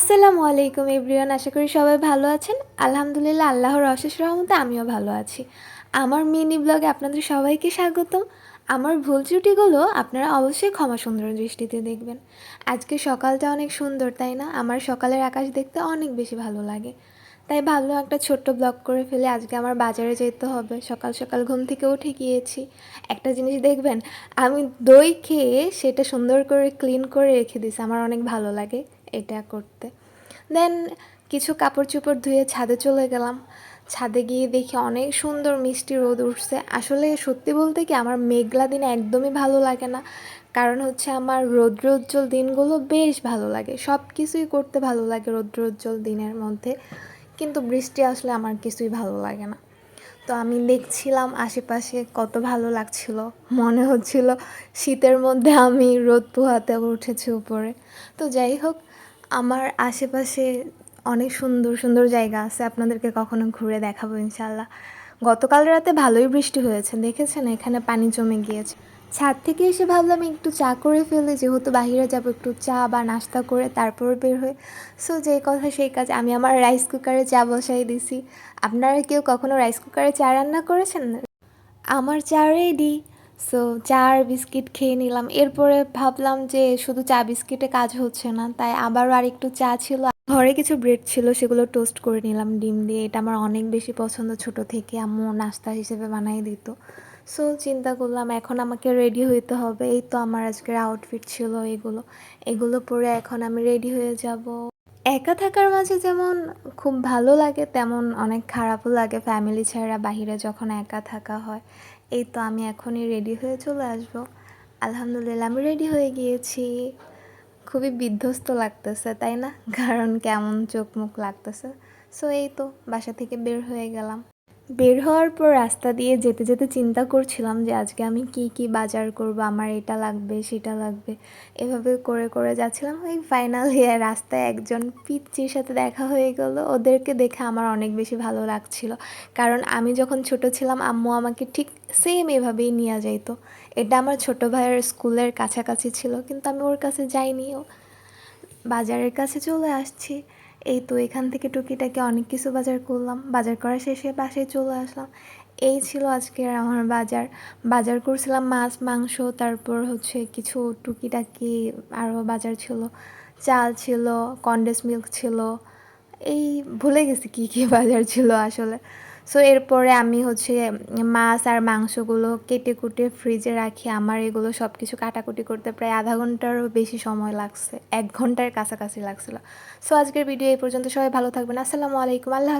আসসালামু আলাইকুম এভরিওয়ান, আশা করি সবাই ভালো আছেন। আলহামদুলিল্লাহ, আল্লাহর অশেষ রহমতে আমিও ভালো আছি। আমার মিনি ব্লগে আপনাদের সবাইকে স্বাগতম। আমার ভুল ত্রুটিগুলো আপনারা অবশ্যই ক্ষমা সুন্দর দৃষ্টিতে দেখবেন। আজকে সকালটা অনেক সুন্দর, তাই না? আমার সকালের আকাশ দেখতে অনেক বেশি ভালো লাগে। তাই ভাবলাম একটা ছোট্ট ব্লগ করে ফেলে। আজকে আমার বাজারে যেতে হবে। সকাল সকাল ঘুম থেকে উঠে গিয়েছি। একটা জিনিস দেখবেন, আমি দই খেয়ে সেটা সুন্দর করে ক্লিন করে রেখে দিছি আমার অনেক ভালো লাগে এটা করতে। দেন কিছু কাপড় চোপড় ধুয়ে ছাদে চলে গেলাম। ছাদে গিয়ে দেখি অনেক সুন্দর মিষ্টি রোদ উঠছে। আসলে সত্যি বলতে কি আমার মেঘলা দিন একদমই ভালো লাগে না। কারণ হচ্ছে আমার রৌদ্রোজ্জ্বল দিনগুলো বেশ ভালো লাগে। সব কিছুই করতে ভালো লাগে রৌদ্রোজ্জ্বল দিনের মধ্যে। কিন্তু বৃষ্টি আসলে আমার কিছুই ভালো লাগে না। তো আমি দেখছিলাম আশেপাশে কত ভালো লাগছিল, মনে হচ্ছিল শীতের মধ্যে আমি রোদ পোহাতে উঠেছি উপরে। তো যাই হোক, আমার আশেপাশে অনেক সুন্দর সুন্দর জায়গা আছে, আপনাদেরকে কখনো ঘুরে দেখাবো ইনশাল্লাহ গতকাল রাতে ভালোই বৃষ্টি হয়েছে, দেখেছেন? এখানে পানি জমে গিয়েছে। ছাদ থেকে এসে ভাবলাম, একটু চা করে ফেলে। যেহেতু বাইরে যাব, একটু চা বা নাস্তা করে তারপর বের হয়ে সো যে কথা সেই কাজ, আমি আমার রাইস কুকারে চা বসাই দিছি। আপনারা কেউ কখনো রাইস কুকারে চা রান্না করেছেন? আমার চা রেডি সো চা আর বিস্কিট খেয়ে নিলাম। এরপরে ভাবলাম যে শুধু চা বিস্কিটে কাজ হচ্ছে না, তাই আবারও আর একটু চা ছিল। ঘরে কিছু ব্রেড ছিল, সেগুলো টোস্ট করে নিলাম, ডিম দিয়ে। এটা আমার অনেক বেশি পছন্দ, ছোট থেকে আম্মু নাস্তা হিসেবে বানাই দিত। সো চিন্তা করলাম, এখন আমাকে রেডি হইতে হবে। এই তো আমার আজকের আউটফিট ছিল এগুলো। এগুলো পরে এখন আমি রেডি হয়ে যাব। একা থাকার মাঝে যেমন খুব ভালো লাগে, তেমন অনেক খারাপও লাগে ফ্যামিলি ছাড়া বাহিরে যখন একা থাকা হয়। এই তো আমি এখনই রেডি হয়ে চলে আসব। আলহামদুলিল্লাহ, আমি রেডি হয়ে গিয়েছি। খুবই বিধ্বস্ত লাগতেছে, তাই না? কারণ কেমন চোখ মুখ লাগতেছে। সো এই তো, বাসা থেকে বের হয়ে গেলাম। বের হওয়ার পর রাস্তা দিয়ে যেতে যেতে চিন্তা করছিলাম যে আজকে আমি কি কি বাজার করব, আমার এটা লাগবে, সেটা লাগবে। এভাবে করে করে যাচ্ছিলাম। ওই ফাইনালি রাস্তায় একজন পিচ্চির সাথে দেখা হয়ে গেল। ওদেরকে দেখে আমার অনেক বেশি ভালো লাগছিল। কারণ আমি যখন ছোট ছিলাম, আম্মু আমাকে ঠিক সেম এভাবেই নিয়ে যাইতো। এটা আমার ছোট ভাইয়ের স্কুলের কাছাকাছি ছিল, কিন্তু আমি ওর কাছে যাইনিও। বাজারের কাছে চলে আসছি। এই তো এখান থেকে টুকিটাকে অনেক কিছু বাজার করলাম। বাজার করা শেষে বাসায় চলে আসলাম। এই ছিল আজকের আমার বাজার। বাজার করছিলাম মাছ, মাংস, তারপর হচ্ছে কিছু টুকিটাকি আরও বাজার ছিল। চাল ছিল, কন্ডেন্স মিল্ক ছিল। এই ভুলে গেছি কী কী বাজার ছিল আসলে। সো এরপরে আমি হচ্ছে মাছ আর মাংসগুলো কেটে কুটে ফ্রিজে রাখি। আমার এগুলো সব কিছু কাটাকুটি করতে প্রায় আধা ঘন্টারও বেশি সময় লাগছে। এক ঘণ্টার কাছাকাছি লাগছিল। সো আজকের ভিডিও এই পর্যন্ত। সবাই ভালো থাকবেন। আসসালামু আলাইকুম। আল্লাহ।